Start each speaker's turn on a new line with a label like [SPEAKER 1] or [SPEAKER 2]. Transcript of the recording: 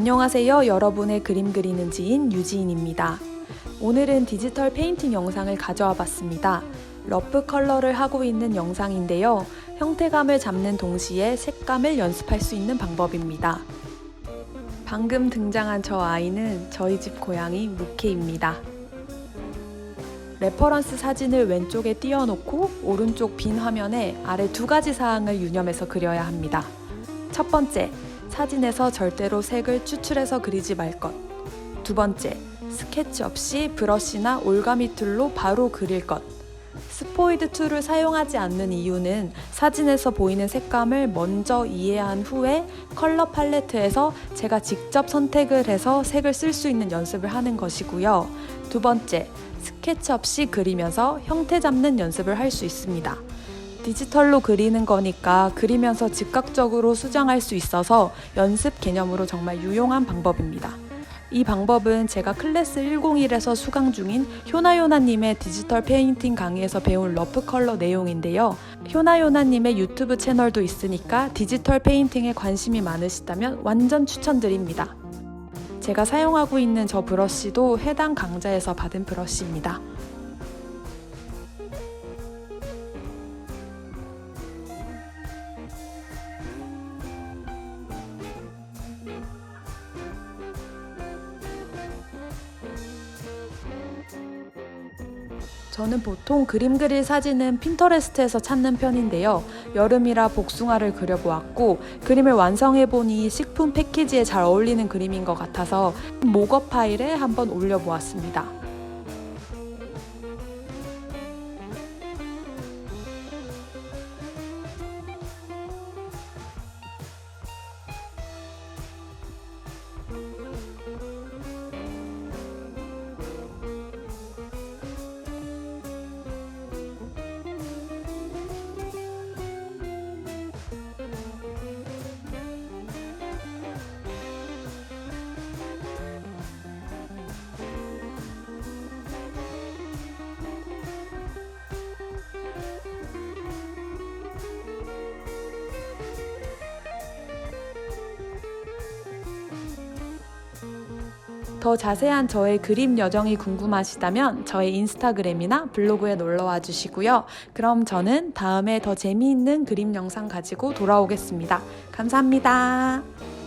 [SPEAKER 1] 안녕하세요. 여러분의 그림 그리는 지인 유지인입니다. 오늘은 디지털 페인팅 영상을 가져와 봤습니다. 러프 컬러를 하고 있는 영상인데요. 형태감을 잡는 동시에 색감을 연습할 수 있는 방법입니다. 방금 등장한 저 아이는 저희 집 고양이 무케입니다. 레퍼런스 사진을 왼쪽에 띄워놓고 오른쪽 빈 화면에 아래 두 가지 사항을 유념해서 그려야 합니다. 첫 번째, 사진에서 절대로 색을 추출해서 그리지 말 것. 두 번째, 스케치 없이 브러쉬나 올가미 툴로 바로 그릴 것. 스포이드 툴을 사용하지 않는 이유는 사진에서 보이는 색감을 먼저 이해한 후에 컬러 팔레트에서 제가 직접 선택을 해서 색을 쓸 수 있는 연습을 하는 것이고요. 두 번째, 스케치 없이 그리면서 형태 잡는 연습을 할 수 있습니다. 디지털로 그리는 거니까 그리면서 즉각적으로 수정할 수 있어서 연습 개념으로 정말 유용한 방법입니다. 이 방법은 제가 클래스 101에서 수강 중인 효나요나님의 디지털 페인팅 강의에서 배운 러프 컬러 내용인데요. 효나요나님의 유튜브 채널도 있으니까 디지털 페인팅에 관심이 많으시다면 완전 추천드립니다. 제가 사용하고 있는 저 브러쉬도 해당 강좌에서 받은 브러쉬입니다. 저는 보통 그림 그릴 사진은 핀터레스트에서 찾는 편인데요. 여름이라 복숭아를 그려보았고 그림을 완성해보니 식품 패키지에 잘 어울리는 그림인 것 같아서 모거 파일에 한번 올려보았습니다. 더 자세한 저의 그림 여정이 궁금하시다면 저의 인스타그램이나 블로그에 놀러와 주시고요. 그럼 저는 다음에 더 재미있는 그림 영상 가지고 돌아오겠습니다. 감사합니다.